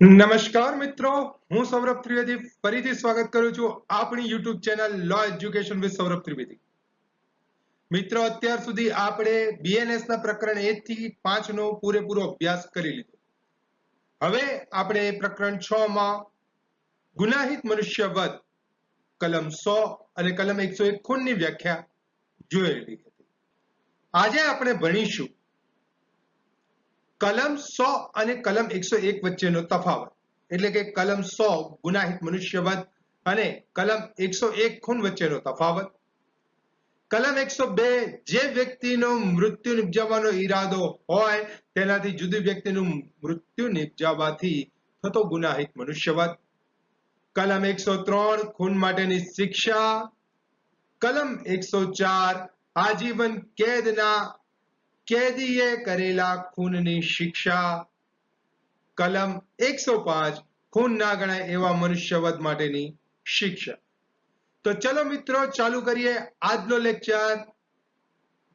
નમસ્કાર મિત્રો, હું સૌરભ ત્રિવેદી ફરીથી સ્વાગત કરું છું આપણી YouTube channel law education with Saurabh Trivedi. મિત્રો, અત્યાર સુધી આપણે બીએનએસ ના પ્રકરણ એક થી પાંચ નો પૂરેપૂરો અભ્યાસ કરી લીધો. હવે આપણે પ્રકરણ છ માં ગુનાહિત મનુષ્ય વધ કલમ સો અને કલમ એકસો એક ખૂનની વ્યાખ્યા જોયેલી હતી. આજે આપણે ભણીશું કલમ સો અને કલમ એકસો એક વચ્ચેનો તફાવત. એટલે કે કલમ સો ગુનાહિત મનુષ્યવધ અને કલમ એકસો એક ખૂન વચ્ચેનો તફાવત. કલમ એકસો બે જે વ્યક્તિનો મૃત્યુ નિપજાવવાનો ઈરાદો હોય, તેનાથી જુદી વ્યક્તિનું મૃત્યુ નિપજાવવાથી થતો ગુનાહિત મનુષ્યવધ. કલમ એકસો ત્રણ ખૂન માટેની શિક્ષા. કલમ એકસો ચાર આજીવન કેદના કેદીએ કરેલા ખૂનની શિક્ષા. કલમ એકસો પાંચ, ખૂન ના ગણાય એવા મનુષ્યવધ માટેની શિક્ષા. તો ચલો મિત્રો, ચાલુ કરીએ આજનો લેક્ચર.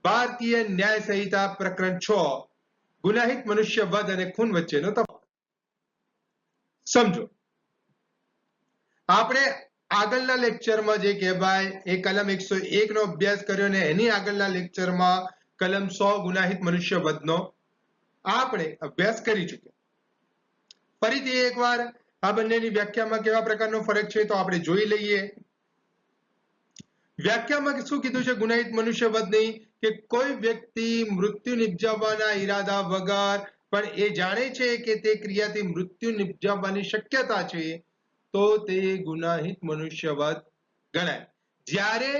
ભારતીય ન્યાય સંહિતા પ્રકરણ છ, ગુનાહિત મનુષ્ય વધ અને ખૂન વચ્ચેનો તફાવત. સમજો. આપણે આગળના લેક્ચરમાં જે કહેવાય, એ કલમ એકસો એક નો અભ્યાસ કર્યો ને એની આગળના લેક્ચરમાં કલમ સો ગુનાહિત મનુષ્ય વધનો આપણે અભ્યાસ કરી ચૂક્યા. ફરીથી એકવાર આ બંનેની વ્યાખ્યામાં કેવા પ્રકારનો ફરક છે તો આપણે જોઈ લઈએ. વ્યાખ્યામાં શું કીધું છે ગુનાહિત મનુષ્ય વધની કે કોઈ વ્યક્તિ મૃત્યુ નિપજાવવાના ઈરાદા વગર, પણ એ જાણે છે કે તે ક્રિયાથી મૃત્યુ નિપજાવવાની શક્યતા છે, તો તે ગુનાહિત મનુષ્યવત ગણાય. જ્યારે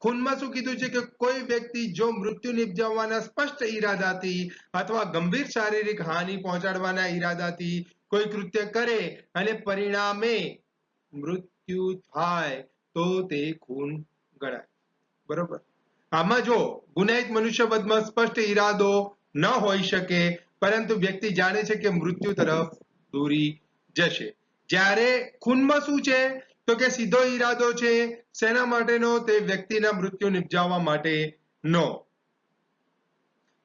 ખૂનમાં શું કીધું છે કે કોઈ વ્યક્તિ જો મૃત્યુ નિપજાવવાના સ્પષ્ટ ઈરાદાથી અથવા ગંભીર શારીરિક હાનિ પહોંચાડવાના ઈરાદાથી કોઈ કૃત્ય કરે અને પરિણામે મૃત્યુ થાય, તો તે ખૂન ગણાય. બરોબર? આમાં જો ગુનાહિત મનુષ્યવધમાં સ્પષ્ટ ઈરાદો ન હોઈ શકે, પરંતુ વ્યક્તિ જાણે છે કે મૃત્યુ તરફ દોરી જશે. જ્યારે ખૂનમાં શું છે? તો કે સીધો ઈરાદો છે, શેના માટેનો? તે વ્યક્તિના મૃત્યુ નિપજાવવા માટે નો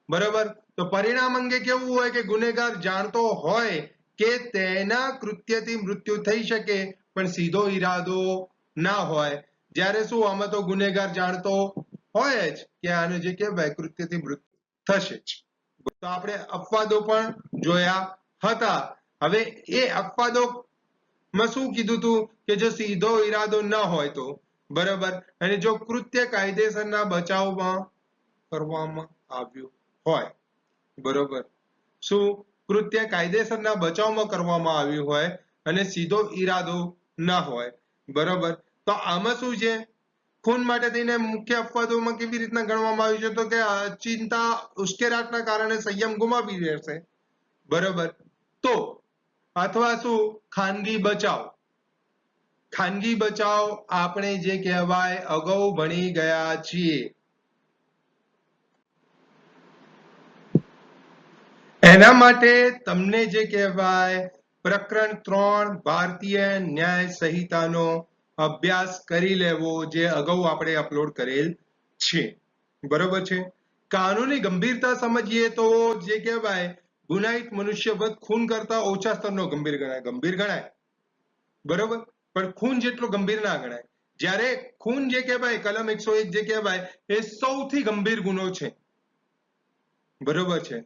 બરોબર? તો પરિણામ અંગે કેવું હોય કે ગુનેગાર જાણતો હોય કે તેના કૃત્યથી મૃત્યુ થઈ શકે, પણ સીધો ઈરાદો ના હોય. જ્યારે શું આમાં તો ગુનેગાર જાણતો હોય જ કે આને જે કહેવાય કૃત્યથી મૃત્યુ થશે જ. તો આપણે અપવાદો પણ જોયા હતા. હવે એ અપવાદો માં શું કીધું તું કે જો સીધો ઈરાદો ન હોય તો? બરાબર. અને જો કૃત્ય કાયદેસરના બચાવમાં કરવામાં આવ્યું હોય. બરોબર. શું કૃત્ય કાયદેસરના બચાવમાં કરવામાં આવ્યું હોય અને સીધો ઈરાદો ન હોય? બરોબર. તો આમાં શું છે? ખૂન માટે થઈને મુખ્ય અપવાદોમાં કેવી રીતના ગણવામાં આવ્યું છે? તો કે ચિંતા ઉશ્કેરાટના કારણે સંયમ ગુમાવી રહેશે બરોબર. તો અથવા શું? ખાનગી બચાવ. ખાનગી બચાવ આપણે જે કહેવાય અગાઉ ભણી ગયા છીએ. એના માટે તમને જે કહેવાય પ્રકરણ ત્રણ ભારતીય ન્યાય સંહિતાનો અભ્યાસ કરી લેવો જે અગાઉ આપણે અપલોડ કરેલ છે. બરોબર છે? કાનૂની ગંભીરતા સમજીએ તો જે કહેવાય ગુનાહિત મનુષ્યવધ ખૂન કરતા ઓછા સ્તરનો ગંભીર ગણાય. ગંભીર ગણાય. બરોબર? પણ ખૂન જેટલો ગંભીર ના ગણાય. જ્યારે ખૂન જે કહેવાય, કલમ એકસો એક જે કહેવાય, એ સૌથી ગંભીર ગુનો છે. બરોબર છે?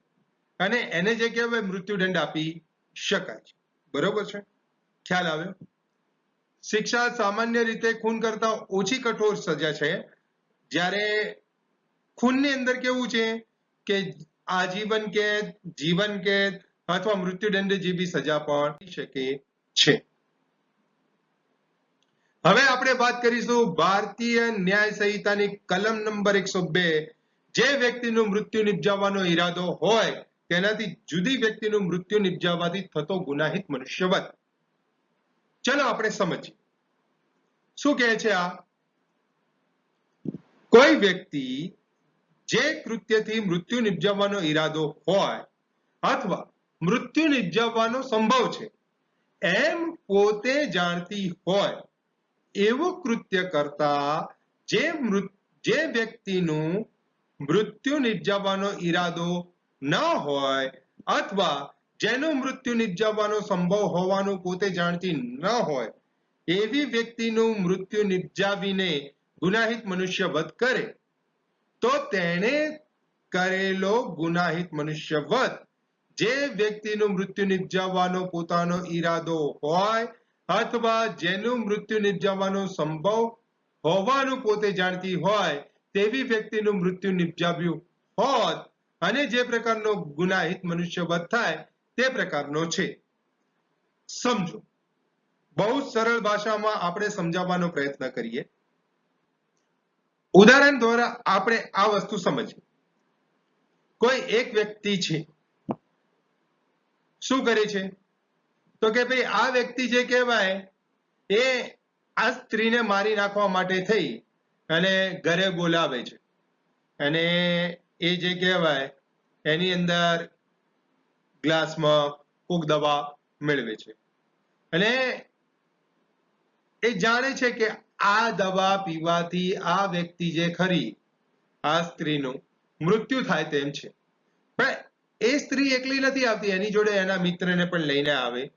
અને એને જે કહેવાય, મૃત્યુદંડ આપી શકાય છે. બરોબર છે? ખ્યાલ આવ્યો? શિક્ષા સામાન્ય રીતે ખૂન કરતા ઓછી કઠોર સજા છે. જ્યારે ખૂનની અંદર કેવું છે કે આજીવન કેદ, જીવન કેદ અથવા મૃત્યુદંડ જેવી સજા પણ શકે છે. હવે આપણે વાત કરીશું ભારતીય ન્યાય સંહિતાની કલમ નંબર એકસો બે. જે વ્યક્તિનું મૃત્યુ નિપજાવવાનો ઈરાદો હોય, તેનાથી જુદી વ્યક્તિનું મૃત્યુ નિપજાવવાથી થતો ગુનાહિત મનુષ્યવધ. ચલો આપણે સમજીએ. શું કહે છે આ? કોઈ વ્યક્તિ જે કૃત્યથી મૃત્યુ નિપજાવવાનો ઈરાદો હોય અથવા મૃત્યુ નિપજાવવાનો સંભવ છે, એમ પોતે જાણતી હોય એવું કૃત્ય કરતા જે જે વ્યક્તિનું મૃત્યુ નિપજાવવાનો ઈરાદો ન હોય અથવા જેનું મૃત્યુ નિપજાવવાનો સંભવ હોવાનું પોતે જાણતી ન હોય, એવી વ્યક્તિનું મૃત્યુ નિપજાવીને ગુનાહિત મનુષ્ય વધ કરે તો તેણે કરેલો ગુનાહિત મનુષ્ય વધ જે વ્યક્તિનું મૃત્યુ નિપજાવવાનો પોતાનો ઈરાદો હોય અથવા જેનું મૃત્યુ નિપજાવવાનો સંભવ હોવાનું પોતે જાણતી હોય, તેવી વ્યક્તિનું મૃત્યુ નિપજાવ્યું હોત અને જે પ્રકારનો ગુનાહિત મનુષ્ય વધ થાય, તે પ્રકારનો છે. સમજો. બહુ સરળ ભાષામાં આપણે સમજાવવાનો પ્રયત્ન કરીએ. ઉદાહરણ દ્વારા આપણે આ વસ્તુ સમજીએ. કોઈ એક વ્યક્તિ છે, શું કરે છે? તો કે ભાઈ, આ વ્યક્તિ જે કહેવાય, એ આ સ્ત્રીને મારી નાખવા માટે થઈ અને ઘરે બોલાવે છે. અને એ જે કહેવાય, એની અંદર ગ્લાસમાં કોક દવા મેળવે છે. અને એ જાણે છે કે આ દવા પીવાથી આ વ્યક્તિ જે ખરી, આ સ્ત્રીનું મૃત્યુ થાય તેમ છે. પણ એ સ્ત્રી એકલી નથી આવતી, એની જોડે એના મિત્રને પણ લઈને આવે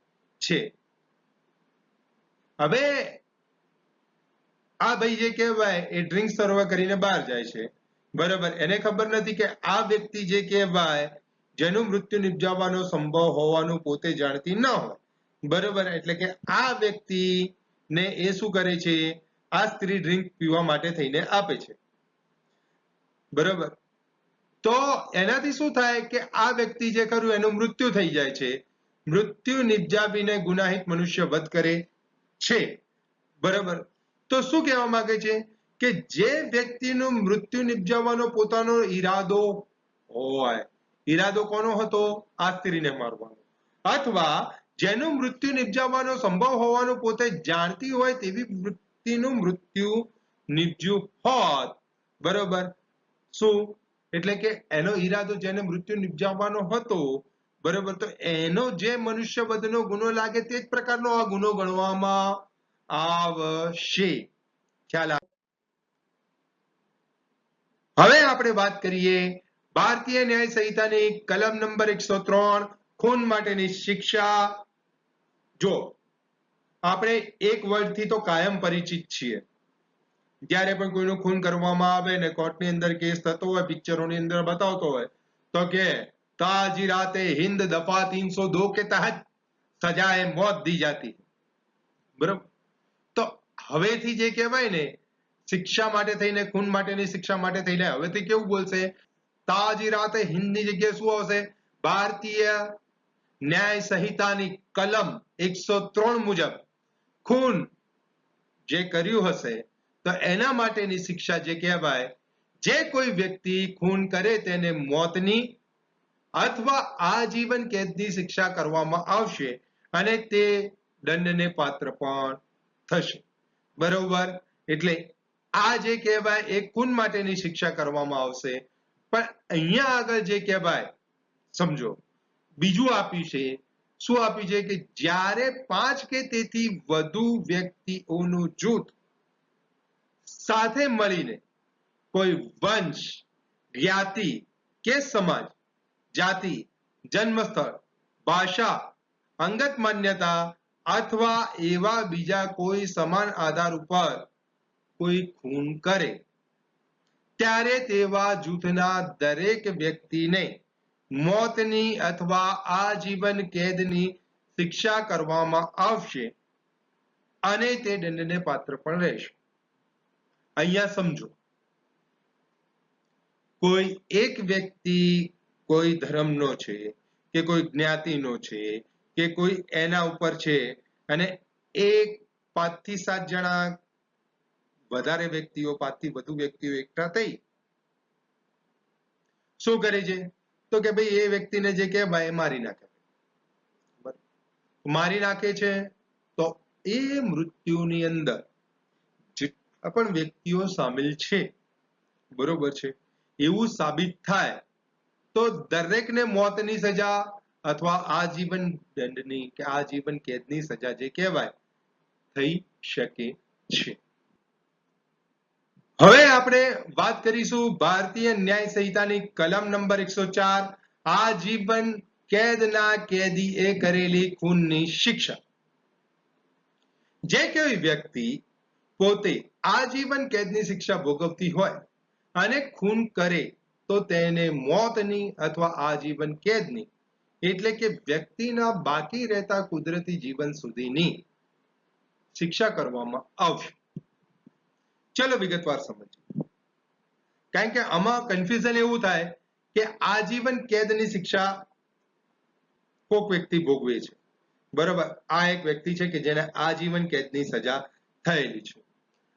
છે. હવે આ ભાઈ જે કહેવાય, એ ડ્રિંક સર્વ કરીને બહાર જાય છે. બરાબર, એને ખબર નથી કે આ વ્યક્તિ જે કહેવાય, જેનું મૃત્યુ નિપજાવવાનો સંભવ હોવાનું પોતે જાણતી ન હોય. બરાબર, એટલે કે આ વ્યક્તિ ને એ શું કરે છે આ સ્ત્રી ડ્રિંક પીવા માટે થઈને આપે છે. બરાબર? તો એનાથી શું થાય કે આ વ્યક્તિ જે ખરું એનું મૃત્યુ થઈ જાય છે. મૃત્યુ નિપજાવીને ગુનાહિત મનુષ્ય વધ કરે છે. બરાબર? તો શું કહેવા માંગે છે? કે જે વ્યક્તિનું મૃત્યુ નિપજાવવાનો પોતાનો ઈરાદો હોય, ઈરાદો કોનો હતો? આ સ્ત્રીને મારવાનો. અથવા જેનું મૃત્યુ નિપજાવવાનો સંભવ હોવાનું પોતે જાણતી હોય તેવી વ્યક્તિનું મૃત્યુ નિપજ્યું હોત. બરોબર? શું? એટલે કે એનો ઈરાદો જેને મૃત્યુ નિપજાવવાનો હતો, બરોબર? તો એનો જે મનુષ્ય વધનો ગુનો લાગે તે જ પ્રકારનો આ ગુનો ગણવામાં આવશે. ખ્યાલ? હવે આપણે વાત કરીએ ભારતીય ન્યાય સંહિતાની કલમ નંબર એકસો ત્રણ, ખૂન માટેની શિક્ષા. જો આપણે એક વર્ડથી તો કાયમ પરિચિત છીએ. જ્યારે પણ કોઈનું ખૂન કરવામાં આવે ને કોર્ટની અંદર કેસ થતો હોય, પિક્ચરોની અંદર બતાવતો હોય, તો કે, તાજી રાતે હિન્દ દફા તીનસો દો કે તહત સજાએ મોત દી જાતી. બરોબર? તો હવેથી જે કહેવાય ને, શિક્ષા માટે થઈને, ખૂન માટેની શિક્ષા માટે થઈને હવેથી કેવું બોલશે? તાજી રાતે હિન્દની જગ્યાએ શું આવશે? ભારતીય ન્યાય સંહિતાની કલમ એકસો ત્રણ મુજબ ખૂન જે કર્યું હશે, તો એના માટેની શિક્ષા જે કહેવાય, જે કોઈ વ્યક્તિ ખૂન કરે તેને મોતની અથવા આજીવન કેદની શિક્ષા કરવામાં આવશે અને તે દંડને પાત્ર પણ થશે. બરોબર? એટલે આ જે કહેવાય, એ ખૂન માટેની શિક્ષા કરવામાં આવશે. પણ અહીંયા આગળ જે કહેવાય, સમજો, બીજું આપ્યું છે શું આપ્યું છે કે જ્યારે પાંચ કે તેથી વધુ વ્યક્તિઓનું જૂથ સાથે મળીને કોઈ વંશ, જ્ઞાતિ કે સમાજ, જાતિ, જન્મસ્થળ, ભાષા, અંગત માન્યતા અથવા એવા બીજા કોઈ સમાન આધાર ઉપર કોઈ ખૂન કરે, ત્યારે તેવા જૂથના દરેક વ્યક્તિને મોતની અથવા આજીવન કેદની શિક્ષા કરવામાં આવશે અને તે દંડને પાત્ર પણ રહેશે. અહીંયા સમજો. કોઈ એક વ્યક્તિ કોઈ ધર્મનો છે કે કોઈ જ્ઞાતિનો છે કે કોઈ એના ઉપર છે અને એક પાંચથી સાત જણા વધારે વ્યક્તિઓ પાંચથી વધુ વ્યક્તિઓ એકઠા થઈ. શું કરે છે? તો કે ભાઈ એ વ્યક્તિને જે કહેવાય એ મારી નાખે. મારી નાખે છે તો એ મૃત્યુની અંદર જેટલા પણ વ્યક્તિઓ સામેલ છે, બરોબર છે, એવું સાબિત થાય તો દરેકને મોતની સજા અથવા આજીવન દંડની કે આજીવન કેદની સજા જે કહેવાય થઈ શકે છે. હવે આપણે વાત કરીશું ભારતીય ન્યાય સંહિતાની કલમ નંબર એકસો ચાર. આજીવન કેદના કેદીએ કરેલી ખૂનની શિક્ષા. જે કોઈ વ્યક્તિ પોતે આજીવન કેદની શિક્ષા ભોગવતી હોય અને ખૂન કરે તો તેને મોતની અથવા આજીવન કેદની, એટલે કે વ્યક્તિના બાકી રહેતા કુદરતી જીવન સુધીની શિક્ષા કરવામાં આવશે. ચલો વિગતવાર સમજીએ. કારણ કે આમાં કન્ફ્યુઝન એવું થાય કે આજીવન કેદની શિક્ષા કોક વ્યક્તિ ભોગવે છે. બરોબર? આ એક વ્યક્તિ છે કે જેને આજીવન કેદની સજા થયેલી છે.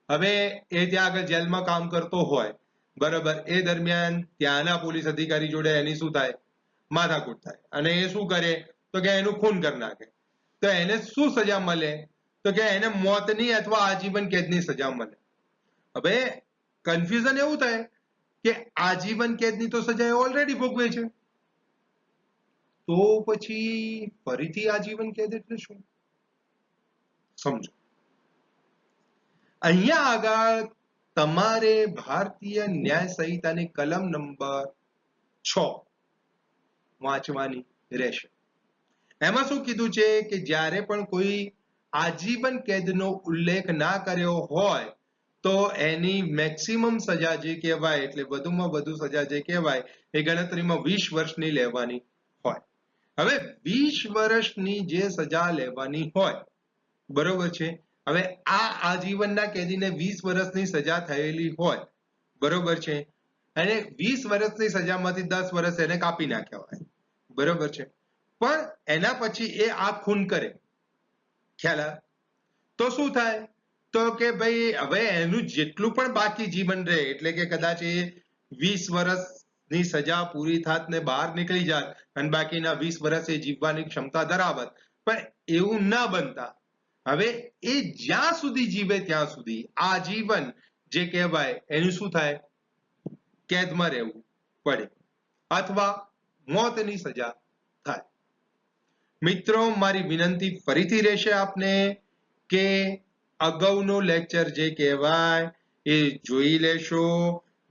હવે એ ત્યાં આગળ જેલમાં કામ કરતો હોય, બરોબર? એ દરમિયાન ત્યાંના પોલીસ અધિકારી જોડે એની શું થાય? માથાકૂટ થાય. અને એ શું કરે? તો કે એનું ખૂન કરી નાખે. તો એને શું સજા મળે? તો કે એને મોતની અથવા આજીવન કેદની સજા મળે. હવે કન્ફ્યુઝન એવું થાય કે આજીવન કેદની તો સજા એ ઓલરેડી ભોગવે છે. તો પછી ફરીથી આજીવન કેદ એટલે શું? સમજો. અહીંયા આગળ તમારે ભારતીય ન્યાય સંહિતાની કલમ નંબર છ વાંચવાની રહેશે. એમાં શું કીધું છે કે જ્યારે પણ કોઈ આજીવન કેદનો ઉલ્લેખ ના કર્યો હોય તો એની મેક્સિમમ સજા જે કહેવાય એટલે વધુમાં વધુ સજા જે કહેવાય એ ગણતરીમાં વીસ વર્ષની લેવાની હોય. હવે વીસ વર્ષની જે સજા લેવાની હોય, બરોબર છે? હવે આ આજીવનના કેદીને વીસ વર્ષની સજા થયેલી હોય, બરોબર છે? અને વીસ વર્ષની સજામાંથી દસ વર્ષ એને કાપી નાખ્યા હોય, બરોબર છે? પણ એના પછી એ આ ખૂન કરે. ખ્યાલ તો શું થાય? તો કે ભાઈ હવે એનું જેટલું પણ બાકી જીવન રહે, એટલે કે કદાચ એ વીસ વર્ષની સજા પૂરી થાત ને બહાર નીકળી જાત અને બાકીના વીસ વર્ષ એ જીવવાની ક્ષમતા ધરાવત. પણ એવું ના બનતા. હવે એ જ્યાં સુધી જીવે ત્યાં સુધી આજીવન જે કહેવાય એનું શું થાય? કેદમાં રહેવું પડે અથવા મોતની સજા થાય. મિત્રો, મારી વિનંતી ફરીથી રહેશે આપને કે અગાઉનો લેક્ચર જે કહેવાય એ જોઈ લેશો.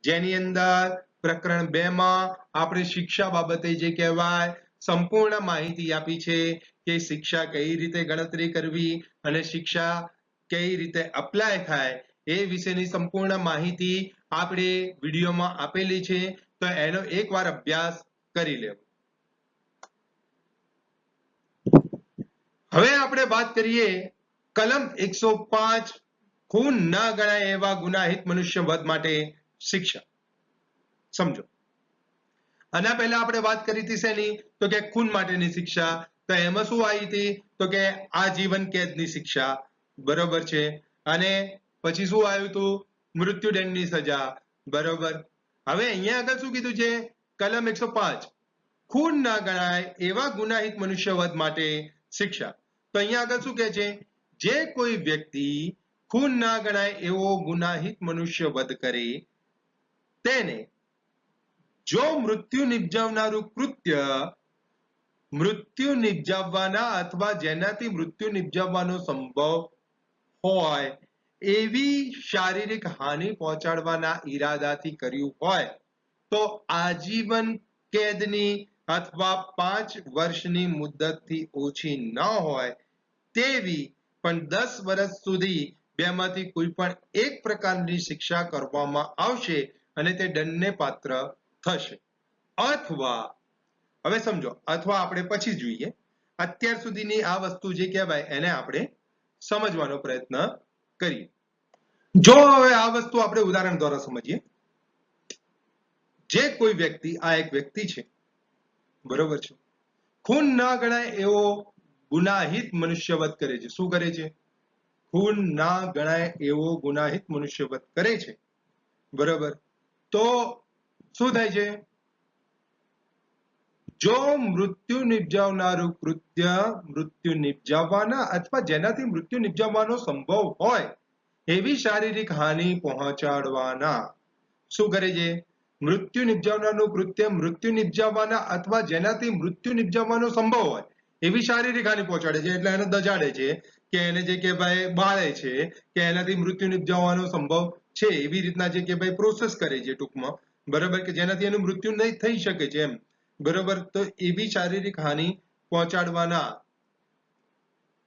જેની અંદર પ્રકરણ બે માં આપણે શિક્ષા બાબતે જે કહેવાય સંપૂર્ણ માહિતી આપી છે કે શિક્ષા કઈ રીતે ગણતરી કરવી અને શિક્ષા કઈ રીતે અપ્લાય થાય એ વિશેની સંપૂર્ણ માહિતી આપણે વિડીયોમાં આપેલી છે. તો એનો એકવાર અભ્યાસ કરી લેવો. હવે આપણે વાત કરીએ કલમ એકસો પાંચ ખૂન ના ગણાય એવા ગુનાહિત મનુષ્ય વધ માટે શિક્ષા. સમજો. આના પહેલા આપણે વાત કરી હતી શેની? તો કે ખૂન માટેની શિક્ષા. તો એમાં શું આવી હતી? તો કે આજીવન કેદની શિક્ષા. બરોબર છે. અને પછી શું આવ્યું હતું? મૃત્યુદંડની સજા. બરોબર. હવે અહીંયા આગળ શું કીધું છે? કલમ એકસો પાંચ. ખૂન ના ગણાય એવા ગુનાહિત મનુષ્યવધ માટે શિક્ષા. તો અહીંયા આગળ શું કહે છે? જે કોઈ વ્યક્તિ ખૂન ના ગણાય એવો ગુનાહિત મનુષ્ય વધ કરે, તેને જો મૃત્યુ નિપજાવનારું કૃત્ય મૃત્યુ નિપજાવવાના અથવા જેનાથી મૃત્યુ નિપજાવવાનો સંભવ હોય, એવી શારીરિક હાનિ પહોંચાડવાના ઈરાદાથી કર્યું હોય, તો આજીવન કેદની અથવા પાંચ વર્ષની મુદ્દતથી ઓછી ન હોય, તેવી પણ દસ વર્ષ સુધી બેમાંથી કોઈ પણ એક પ્રકારની શિક્ષા કરવામાં આવશે અને તે દંડને પાત્ર થશે. અથવા, હવે સમજો, અથવા આપણે પછી જોઈએ. અત્યાર સુધીની આ વસ્તુ જે કહેવાય એને આપણે સમજવાનો પ્રયત્ન કરીએ. જો હવે આ વસ્તુ આપણે ઉદાહરણ દ્વારા સમજીએ, જે કોઈ વ્યક્તિ, આ એક વ્યક્તિ છે. બરોબર છે. ખૂન ના ગણાય એવો ગુનાહિત મનુષ્યવત કરે છે. શું કરે છે? ખૂન ના ગણાય એવો ગુનાહિત મનુષ્યવત કરે છે. બરોબર? તો શું થાય છે? જો મૃત્યુ નિપજાવનારું કૃત્ય મૃત્યુ નિપજાવવાના અથવા જેનાથી મૃત્યુ નિપજાવવાનો સંભવ હોય, એવી શારીરિક હાનિ પહોંચાડવાના. શું કરે છે? મૃત્યુ નિપજાવનારનું કૃત્ય મૃત્યુ નિપજાવવાના અથવા જેનાથી મૃત્યુ નિપજાવવાનો સંભવ હોય એવી શારીરિક હાનિ પહોંચાડે છે, એટલે એને દજાડે છે કે એને જે કે ભાઈ બાળે છે કે એનાથી મૃત્યુ નિપજાવવાનો સંભવ છે, એવી રીતના જે કે ભાઈ પ્રોસેસ કરે છે ટૂંકમાં. બરાબર કે જેનાથી એનું મૃત્યુ નહીં થઈ શકે છે એમ. બરોબર? તો એવી શારીરિક હાનિ પહોંચાડવાના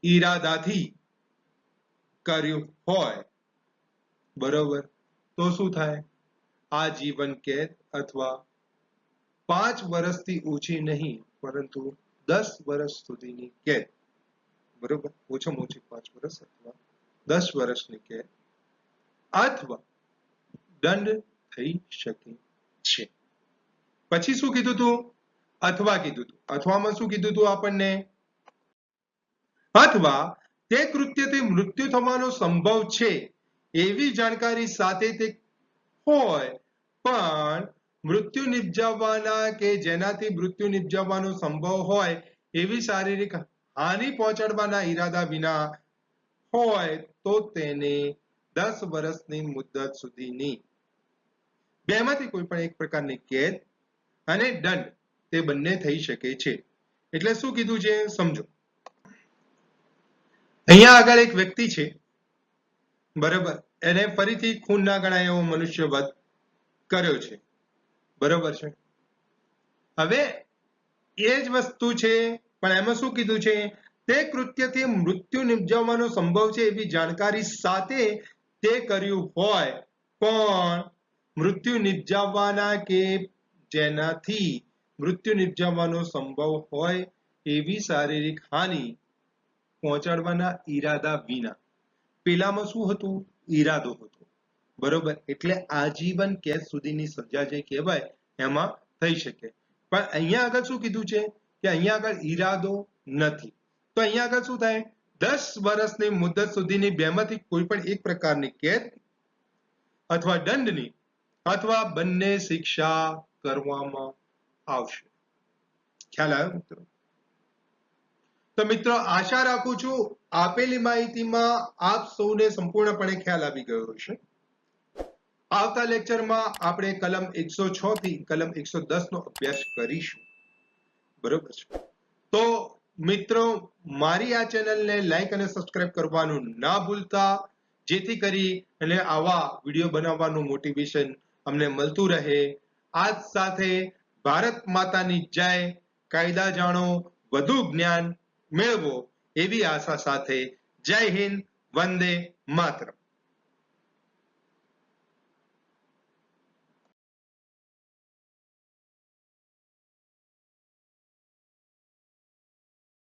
ઈરાદાથી કર્યું હોય. બરોબર? તો શું થાય? આજીવન કેદ અથવા પાંચ વર્ષથી ઓછી નહીં, પરંતુ દસ વર્ષ સુધીની કેદ બરોબર? ઓછામાં ઓછી પાંચ વર્ષ અથવા દસ વર્ષની કેદ અથવા દંડ થઈ શકે છે. પછી શું કીધું તું? અથવા કીધું તું. અથવામાં શું કીધું તું આપણને? અથવા તે કૃત્યથી મૃત્યુ થવાનો સંભવ છે એવી જાણકારી સાથે તે હોય, પણ મૃત્યુ નિપજાવવાના કે જેનાથી મૃત્યુ નિપજાવવાનો સંભવ હોય એવી શારીરિક હાનિ પહોંચાડવાના ઈરાદા વિના હોય તો તેને દસ વર્ષની મુદત સુધીની. બેમાંથી કોઈ પણ એક પ્રકારની કેદ અને દંડ તે બંને થઈ શકે છે. એટલે શું કીધું છે? સમજો. અહીંયા આગળ એક વ્યક્તિ છે. બરાબર. એને ફરીથી ખૂન ના ગણાય એવો મનુષ્ય વધ કર્યો છે. બરોબર છે. હવે એ જ વસ્તુ છે, પણ એમાં શું કીધું છે? તે કૃત્યથી મૃત્યુ નિપજાવવાનો સંભવ છે એવી જાણકારી સાથે તે કર્યું હોય, પણ મૃત્યુ નિપજાવવાના કે જેનાથી મૃત્યુ નિપજાવવાનો સંભવ હોય એવી શારીરિક હાનિ પહોંચાડવાના ઈરાદા વિના. પેલામાં શું હતું? ઈરાદો હતો. બરોબર? એટલે આજીવન કેદ સુધીની સજા જે કહેવાય, એમાં થઈ શકે. પણ અહીંયા આગળ શું કીધું છે? કે અહીંયા આગળ ઈરાદો નથી. તો અહીંયા આગળ શું થાય? દસ વર્ષની મુદત સુધીની બેમાંથી કોઈ પણ એક પ્રકારની કેદ અથવા દંડની અથવા બંને શિક્ષા કરવામાં આવશે. ખ્યાલ આવ્યો મિત્રો? તો મિત્રો, આશા રાખું છું, આપેલી માહિતીમાં આપ સૌને સંપૂર્ણપણે ખ્યાલ આવી ગયો હશે. આવતા લેક્ચરમાં આપણે કલમ એકસો છ થી કલમ એકસો દસ નો અભ્યાસ કરીશું. બરોબર છે? તો મિત્રો, મારી આ ચેનલને લાઈક અને સબસ્ક્રાઇબ કરવાનું ના ભૂલતા. જેથી કરી અને આવા વીડિયો બનાવવાનું મોટિવેશન અમને મળતું રહે. આજ સાથે ભારત માતાની જય, કાયદા જાણો, વધુ જ્ઞાન મેળવો એવી આશા સાથે જય હિન્દ, વંદે માતરમ.